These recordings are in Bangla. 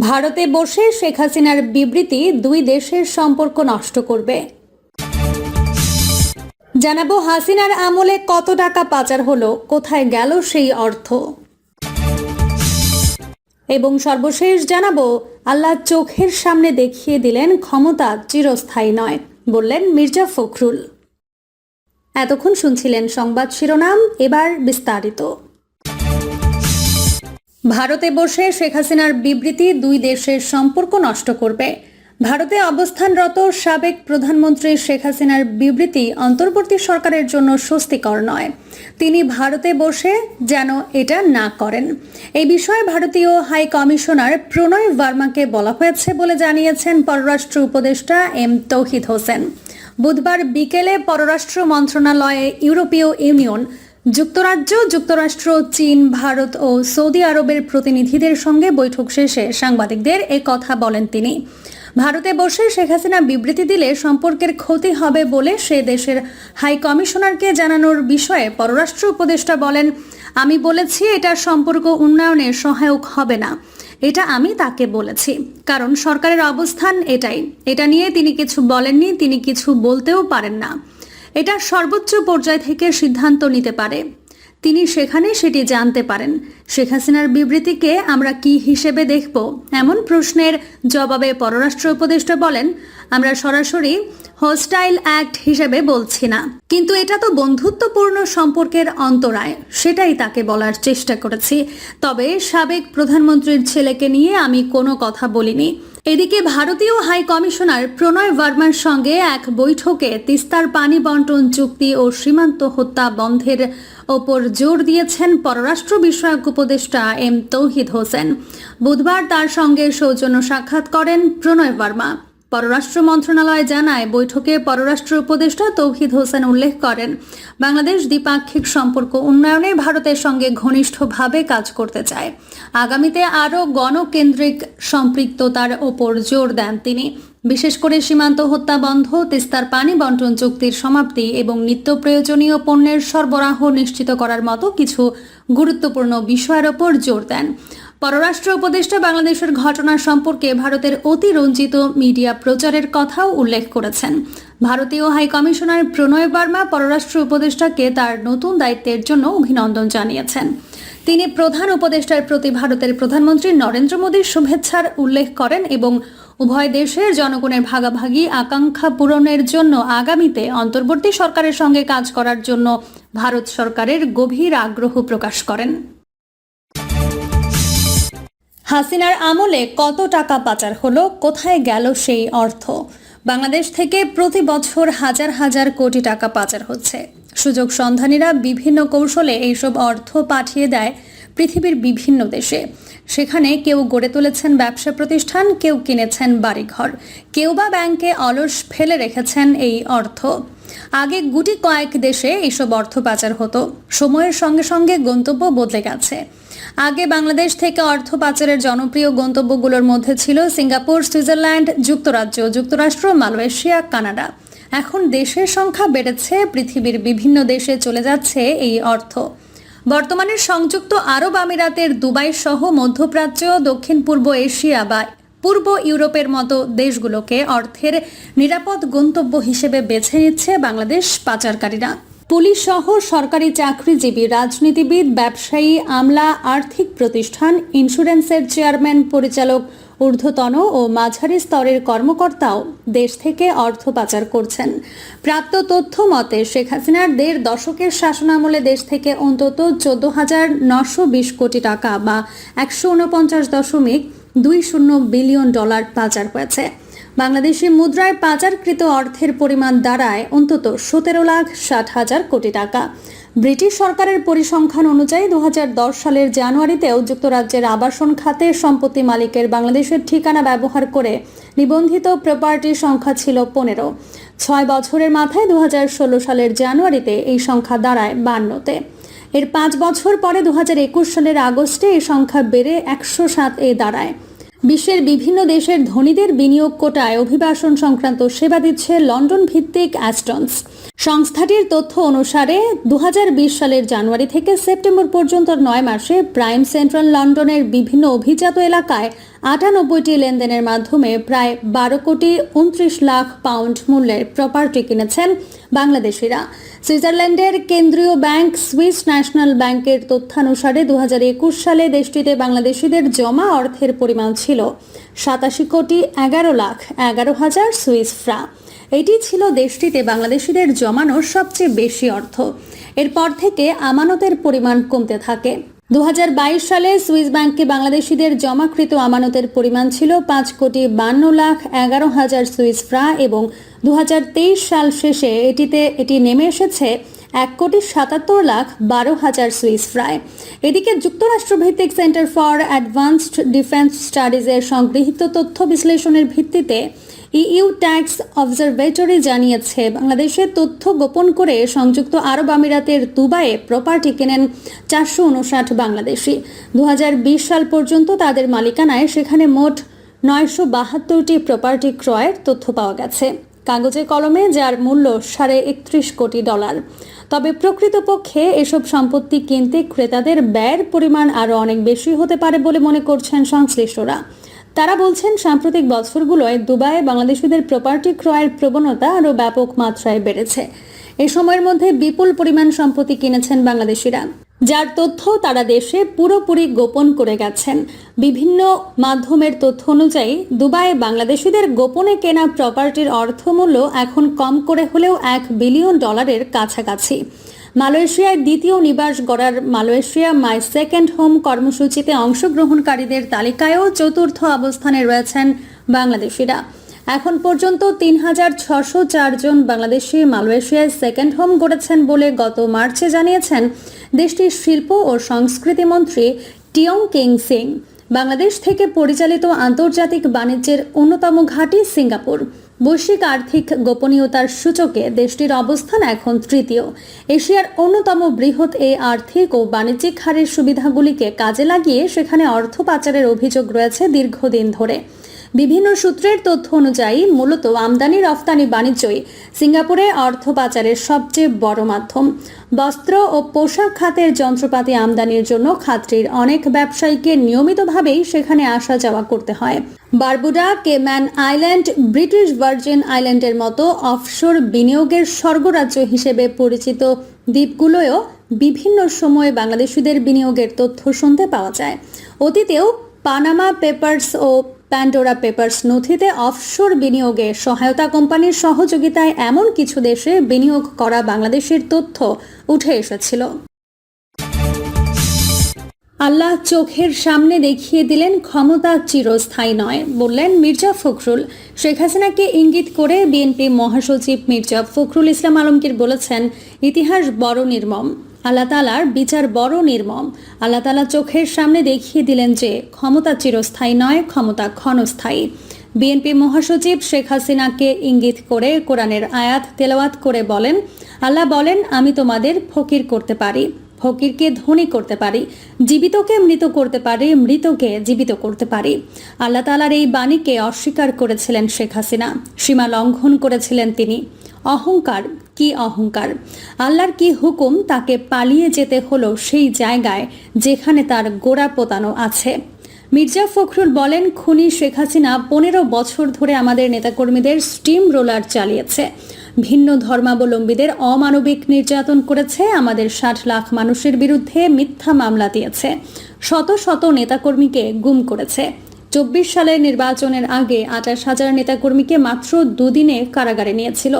ভারতে বসে শেখ হাসিনার বিবৃতি দুই দেশের সম্পর্ক নষ্ট করবে। জানাব, হাসিনার আমলে কত টাকা পাচার হলো, কোথায় গেল সেই অর্থ? এবং সর্বশেষ জানাব, আল্লাহ চোখের সামনে দেখিয়ে দিলেন ক্ষমতা চিরস্থায়ী নয়, বললেন মির্জা ফখরুল। এতক্ষণ শুনছিলেন সংবাদ শিরোনাম, এবার বিস্তারিত। ভারতে বসে শেখ হাসিনার বিবৃতি দুই দেশের সম্পর্ক নষ্ট করবে। ভারতে অবস্থানরত সাবেক প্রধানমন্ত্রী শেখ হাসিনার বিবৃতি অন্তর্বর্তী সরকারের জন্য স্বস্তিকর নয়। তিনি ভারতে বসে যেন এটা না করেন। এই বিষয়ে ভারতীয় হাই কমিশনার প্রণয় ভার্মাকে বলা হয়েছে বলে জানিয়েছেন পররাষ্ট্র উপদেষ্টা এম তৌহিদ হোসেন। বুধবার বিকেলে পররাষ্ট্র মন্ত্রণালয়ে ইউরোপীয় ইউনিয়ন যুক্তরাজ্য, যুক্তরাষ্ট্র, চীন, ভারত ও সৌদি আরবের প্রতিনিধিদের সঙ্গে বৈঠক শেষে সাংবাদিকদের এ কথা বলেন তিনি। ভারতে বসে শেখ হাসিনা বিবৃতি দিলে সম্পর্কের ক্ষতি হবে বলে সে দেশের হাই কমিশনারকে জানানোর বিষয়ে পররাষ্ট্র উপদেষ্টা বলেন, আমি বলেছি এটা সম্পর্ক উন্নয়নে সহায়ক হবে না। এটা আমি তাকে বলেছি। কারণ সরকারের অবস্থান এটাই। এটা নিয়ে তিনি কিছু বলেননি, তিনি কিছু বলতেও পারেন না। এটা সর্বোচ্চ পর্যায় থেকে সিদ্ধান্ত নিতে পারে। তিনি সেখানে সেটি জানতে পারেন। শেখ হাসিনার বিবৃতিকে আমরা কি হিসেবে দেখব? এমন প্রশ্নের জবাবে পররাষ্ট্র উপদেষ্টা বলেন আমরা সরাসরি হোস্টাইল অ্যাক্ট হিসেবে বলছি না। কিন্তু এটা তো বন্ধুত্বপূর্ণ সম্পর্কের অন্তরায়, সেটাই তাকে বলার চেষ্টা করেছি। তবে সাবেক প্রধানমন্ত্রীর ছেলেকে নিয়ে আমি কোনো কথা বলিনি। এদিকে ভারতীয় হাই কমিশনার প্রণয় ভার্মার সঙ্গে এক বৈঠকে তিস্তার পানি বন্টন চুক্তি ও সীমান্ত হত্যা বন্ধের ওপর জোর দিয়েছেন পররাষ্ট্র বিষয়ক উপদেষ্টা এম তৌহিদ হোসেন। বুধবার তার সঙ্গে সৌজন্য সাক্ষাৎ করেন প্রণয় ভার্মা। পররাষ্ট্র মন্ত্রণালয় জানায়, বৈঠকে পররাষ্ট্র উপদেষ্টা তৌহিদ হোসেন উল্লেখ করেন, বাংলাদেশ দ্বিপাক্ষিক সম্পর্ক উন্নয়নে ভারতের সঙ্গে ঘনিষ্ঠভাবে কাজ করতে চায়। আগামীতে আরও গণকেন্দ্রিক সম্পৃক্ততার ওপর জোর দেন তিনি। বিশেষ করে সীমান্ত হত্যা বন্ধ, তিস্তার পানি বন্টন চুক্তির সমাপ্তি এবং নিত্য প্রয়োজনীয় পণ্যের সরবরাহ নিশ্চিত করার মতো কিছু গুরুত্বপূর্ণ বিষয়ের ওপর জোর দেন। পররাষ্ট্র উপদেষ্টা বাংলাদেশের ঘটনা সম্পর্কে ভারতের অতিরঞ্জিত মিডিয়া প্রচারের কথাও উল্লেখ করেছেন। ভারতীয় হাই কমিশনার প্রণয় বার্মা পররাষ্ট্র উপদেষ্টাকে তার নতুন দায়িত্বের জন্য অভিনন্দন জানিয়েছেন। তিনি প্রধান উপদেষ্টার প্রতি ভারতের প্রধানমন্ত্রী নরেন্দ্র মোদীর শুভেচ্ছার উল্লেখ করেন এবং উভয় দেশের জনগণের ভাগাভাগি, আকাঙ্ক্ষা পূরণের জন্য আগামীতে অন্তর্বর্তী সরকারের সঙ্গে কাজ করার জন্য ভারত সরকারের গভীর আগ্রহ প্রকাশ করেন। হাসিনার আমলে কত টাকা পাচার হলো, কোথায় গেল সেই অর্থ? বাংলাদেশ থেকে প্রতি বছর হাজার হাজার কোটি টাকা পাচার হচ্ছে। সুযোগ সন্ধানীরা বিভিন্ন কৌশলে এইসব অর্থ পাঠিয়ে দেয় পৃথিবীর বিভিন্ন দেশে। সেখানে কেউ গড়ে তুলেছেন ব্যবসা প্রতিষ্ঠান, কেউ কিনেছেন বাড়িঘর। কেউ বা ব্যাংকে অলস ফেলে রেখেছেন এই অর্থ। আগে গুটি কয়েক দেশে এইসব অর্থ পাচার হতো। সময়ের সঙ্গে সঙ্গে গন্তব্য বদলে গেছে। আগে বাংলাদেশ থেকে অর্থ পাচারের জনপ্রিয় গন্তব্যগুলোর মধ্যে ছিল সিঙ্গাপুর, সুইজারল্যান্ড, যুক্তরাজ্য, যুক্তরাষ্ট্র, মালয়েশিয়া, কানাডা। এখন দেশের সংখ্যা বেড়েছে, পৃথিবীর বিভিন্ন দেশে চলে যাচ্ছে এই অর্থ। বর্তমানে সংযুক্ত আরব আমিরাতের দুবাই সহ মধ্যপ্রাচ্য, দক্ষিণ পূর্ব এশিয়া বা পূর্ব ইউরোপের মতো দেশগুলোকে অর্থের নিরাপদ গন্তব্য হিসেবে বেছে নিচ্ছে বাংলাদেশ পাচারকারীরা। পুলিশ সহ সরকারি চাকরিজীবী রাজনীতিবিদ, ব্যবসায়ী, আমলা, আর্থিক প্রতিষ্ঠান, ইন্স্যুরেন্সের চেয়ারম্যান, পরিচালক ঊর্ধ্বতন ও মাঝারি স্তরের কর্মকর্তাও দেশ থেকে অর্থ পাচার করছেন। প্রাপ্ত তথ্য মতে, শেখ হাসিনার দেড় দশকের শাসনামলে দেশ থেকে অন্তত চোদ্দ হাজার নশো বিশ কোটি টাকা বা একশো উনপঞ্চাশ দশমিক দুই শূন্য বিলিয়ন ডলার পাচার হয়েছে। বাংলাদেশি মুদ্রায় পাচারকৃত অর্থের পরিমাণ দাঁড়ায় অন্তত সতেরো লাখ ষাট হাজার কোটি টাকা। ব্রিটিশ সরকারের পরিসংখ্যান অনুযায়ী দু হাজার দশ সালের জানুয়ারিতেও যুক্তরাজ্যের আবাসন খাতে সম্পত্তি মালিকের বাংলাদেশের ঠিকানা ব্যবহার করে নিবন্ধিত প্রপার্টির সংখ্যা ছিল পনেরো। ছয় বছরের মাথায় দু হাজার ষোলো সালের জানুয়ারিতে এই সংখ্যা দাঁড়ায় বান্নতে। এর পাঁচ বছর পরে দু হাজার একুশ সালের আগস্টে এই সংখ্যা বেড়ে একশো সাত এ দাঁড়ায়। বিশ্বের বিভিন্ন দেশের ধনীদের বিনিয়োগ কোটায় অভিবাসন সংক্রান্ত সেবা দিচ্ছে লন্ডন ভিত্তিক অ্যাস্টনস সংস্থাটির তথ্য অনুসারে দু হাজার বিশ সালের জানুয়ারি থেকে সেপ্টেম্বর পর্যন্ত নয় মাসে প্রাইম সেন্ট্রাল লন্ডনের বিভিন্ন অভিজাত এলাকায় আটানব্বইটি লেনদেনের মাধ্যমে প্রায় বারো কোটি উনত্রিশ লাখ পাউন্ড মূল্যের প্রপার্টি কিনেছেন বাংলাদেশিরা। সুইজারল্যান্ডের কেন্দ্রীয় ব্যাংক সুইস ন্যাশনাল ব্যাংকের তথ্যানুসারে দু হাজার একুশ সালে দেশটিতে বাংলাদেশিদের জমা অর্থের পরিমাণ ছিল সাতাশি কোটি এগারো লাখ এগারো হাজার সুইস ফ্রা এটি ছিল দেশটিতে বাংলাদেশিদের জমানোর সবচেয়ে বেশি অর্থ। এরপর থেকে আমানতের পরিমাণ কমতে থাকে। দু হাজার বাইশ সালে সুইস ব্যাংকে বাংলাদেশিদের জমাকৃত আমানতের পরিমাণ ছিল পাঁচ কোটি বান্ন লাখ এগারো হাজার সুইস ফ্রা এবং দু হাজার তেইশ সাল শেষে এটিতে, এটি নেমে এসেছে এক কোটি সাতাত্তর লাখ বারো হাজার সুইস ফ্রায় এদিকে যুক্তরাষ্ট্রভিত্তিক সেন্টার ফর অ্যাডভান্সড ডিফেন্স স্টাডিজের সংগৃহীত তথ্য বিশ্লেষণের ভিত্তিতে ইইউ ট্যাক্স অবজারভেটরি জানিয়েছে, বাংলাদেশের তথ্য গোপন করে সংযুক্ত আরব আমিরাতের দুবাইয়ে প্রপার্টি কেনেন চারশো উনষাট বাংলাদেশি। দুহাজার বিশ সাল পর্যন্ত তাদের মালিকানায় সেখানে মোট নয়শো বাহাত্তরটি প্রপার্টি ক্রয়ের তথ্য পাওয়া গেছে। কাগজে কলমে, যার মূল্য সাড়ে একত্রিশ কোটি ডলার। তবে প্রকৃতপক্ষে এসব সম্পত্তি কিনতে ক্রেতাদের ব্যয়ের পরিমাণ আরও অনেক বেশি হতে পারে বলে মনে করছেন সংশ্লিষ্টরা। তারা বলছেন, সাম্প্রতিক বছরগুলোয় দুবাইয়ে বাংলাদেশিদের প্রপার্টি ক্রয়ের প্রবণতা আরও ব্যাপক মাত্রায় বেড়েছে। এ সময়ের মধ্যে বিপুল পরিমাণ সম্পত্তি কিনেছেন বাংলাদেশিরা। যার তথ্য তারা দেশে পুরোপুরি গোপন করে গেছেন। বিভিন্ন মাধ্যমের তথ্য অনুযায়ী দুবাইয়ে বাংলাদেশিদের গোপনে কেনা প্রপার্টির অর্থমূল্য এখন কম করে হলেও এক বিলিয়ন ডলারের কাছাকাছি। মালয়েশিয়ায় দ্বিতীয় নিবাস গড়ার মালয়েশিয়া মাই সেকেন্ড হোম কর্মসূচিতে অংশগ্রহণকারীদের তালিকায়ও চতুর্থ অবস্থানে রয়েছেন বাংলাদেশিরা। এখন পর্যন্ত তিন হাজার ছশো চারজন বাংলাদেশি মালয়েশিয়ায় সেকেন্ড হোম গড়েছেন বলে গত মার্চে জানিয়েছেন দেশটির শিল্প ও সংস্কৃতি মন্ত্রী টিয়ং কিং সিং, বাংলাদেশ থেকে পরিচালিত আন্তর্জাতিক বাণিজ্যের অন্যতম ঘাঁটি সিঙ্গাপুর। বৈশ্বিক আর্থিক গোপনীয়তার সূচকে দেশটির অবস্থান এখন তৃতীয়। এশিয়ার অন্যতম বৃহৎ এই আর্থিক ও বাণিজ্যিক হারের সুবিধাগুলিকে কাজে লাগিয়ে সেখানে অর্থ পাচারের অভিযোগ রয়েছে দীর্ঘদিন ধরে। বিভিন্ন সূত্রের তথ্য অনুযায়ী মূলত আমদানি রফতানি বাণিজ্যই সিঙ্গাপুরে অর্থ পাচারের সবচেয়ে বড় মাধ্যম। বস্ত্র ও পোশাক খাতের যন্ত্রপাতি আমদানির জন্য খাতটির অনেক ব্যবসায়ীকে নিয়মিতভাবেই সেখানে আসা যাওয়া করতে হয়। Barbuda, Cayman island, British Virgin আইল্যান্ডের মতো অফশোর বিনিয়োগের স্বর্গরাজ্য হিসেবে পরিচিত দ্বীপগুলোয়ও বিভিন্ন সময়ে বাংলাদেশিদের বিনিয়োগের তথ্য শুনতে পাওয়া যায়। অতীতেও পানামা পেপার্স ও প্যান্ডোরা পেপার্স নথিতে অফশোর বিনিয়োগে সহায়তা কোম্পানির সহযোগিতায় এমন কিছু দেশে বিনিয়োগ করা বাংলাদেশের তথ্য উঠে এসেছিল। আল্লাহ চোখের সামনে দেখিয়ে দিলেন ক্ষমতা চিরস্থায়ী নয়, বললেন মির্জা ফখরুল। শেখ হাসিনাকে ইঙ্গিত করে বিএনপি মহাসচিব মির্জা ফখরুল ইসলাম আলমগীর বলেছেন, ইতিহাস বড় নির্মম। আল্লাহ তালার বিচার বড় নির্মম। আল্লাহ তালা চোখের সামনে দেখিয়ে দিলেন যে ক্ষমতা চিরস্থায়ী নয়, ক্ষমতা ক্ষণস্থায়ী। বিএনপি মহাসচিব শেখ হাসিনাকে ইঙ্গিত করে কোরআনের আয়াত তেলাওয়াত করে বলেন, আল্লাহ বলেন, আমি তোমাদের ফকির করতে পারি। ফকিরকে ধনী করতে পারি, জীবিতকে মৃত করতে পারি, মৃতকে জীবিত করতে পারি। আল্লাহ তালার এই বাণীকে অস্বীকার করেছিলেন শেখ হাসিনা। সীমা লঙ্ঘন করেছিলেন তিনি। অহংকার, কি অহংকার? আল্লাহর কি হুকুম? তাকে পালিয়ে যেতে হলো সেই জায়গায় যেখানে তার গোড়া পোতানো আছে। মির্জা ফখরুল বলেন, খুনি শেখ হাসিনা পনেরো বছর ধরে আমাদের নেতাকর্মীদের স্টিম রোলার চালিয়েছে। ভিন্ন ধর্মাবলম্বীদের অমানবিক নির্যাতন করেছে। আমাদের ষাট লাখ মানুষের বিরুদ্ধে মিথ্যা মামলা দিয়েছে। শত শত নেতাকর্মীকে গুম করেছে। চব্বিশ সালের নির্বাচনের আগে আঠাশ হাজার নেতাকর্মীকে মাত্র দুদিনে কারাগারে নিয়েছিল।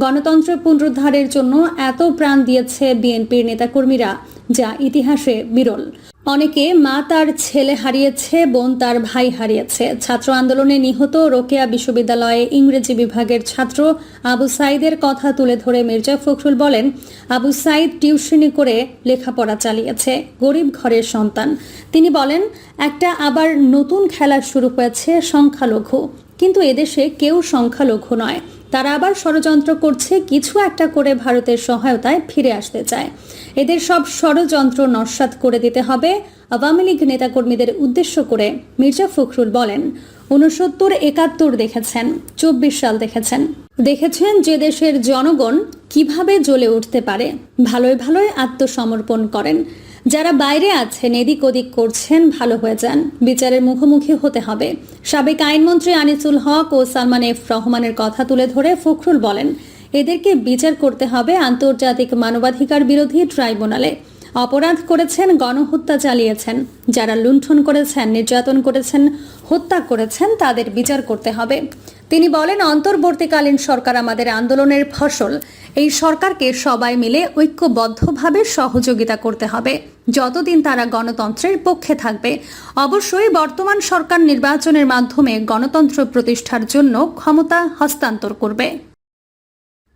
গণতন্ত্র পুনরুদ্ধারের জন্য এত প্রাণ দিয়েছে বিএনপির নেতাকর্মীরা, যা ইতিহাসে বিরল। অনেকে মা তার ছেলে হারিয়েছে, বোন তার ভাই হারিয়েছে। ছাত্র আন্দোলনে নিহত রোকেয়া বিশ্ববিদ্যালয়ে ইংরেজি বিভাগের ছাত্র আবু সাইদের কথা তুলে ধরে মির্জা ফখরুল বলেন, আবু সাইদ টিউশনি করে লেখাপড়া চালিয়েছে, গরিব ঘরের সন্তান। তিনি বলেন, একটা আবার নতুন খেলা শুরু হয়েছে সংখ্যালঘু। কিন্তু এদেশে কেউ সংখ্যালঘু নয়। তারা আবার ষড়যন্ত্র করছে, কিছু একটা করে ভারতের সহায়তায় ফিরে আসতে চায়। এদের সব ষড়যন্ত্র নস্বাত করে দিতে হবে। আওয়ামী লীগ নেতাকর্মীদের উদ্দেশ্য করে মির্জা ফখরুল বলেন উনসত্তর একাত্তর দেখেছেন, চব্বিশ সাল দেখেছেন। দেখেছেন যে দেশের জনগণ কীভাবে জ্বলে উঠতে পারে। ভালোই ভালোই আত্মসমর্পণ করেন। যারা বাইরে আছেন, এদিক ওদিক করছেন, ভালো হয়ে যান। বিচারের মুখোমুখি হতে হবে। সাবেক আইনমন্ত্রী আনিসুল হক ও সালমান এফ রহমানের কথা তুলে ধরে ফখরুল বলেন এদেরকে বিচার করতে হবে আন্তর্জাতিক মানবাধিকার বিরোধী ট্রাইব্যুনালে। অপরাধ করেছেন, গণহত্যা চালিয়েছেন। যারা লুণ্ঠন করেছেন, নির্যাতন করেছেন, হত্যা করেছেন, তাদের বিচার করতে হবে। তিনি বলেন, অন্তর্বর্তীকালীন সরকার আমাদের আন্দোলনের ফসল। এই সরকারকে সবাই মিলে ঐক্যবদ্ধভাবে সহযোগিতা করতে হবে। যতদিন তারা গণতন্ত্রের পক্ষে থাকবে, অবশ্যই বর্তমান সরকার নির্বাচনের মাধ্যমে গণতন্ত্র প্রতিষ্ঠার জন্য ক্ষমতা হস্তান্তর করবে।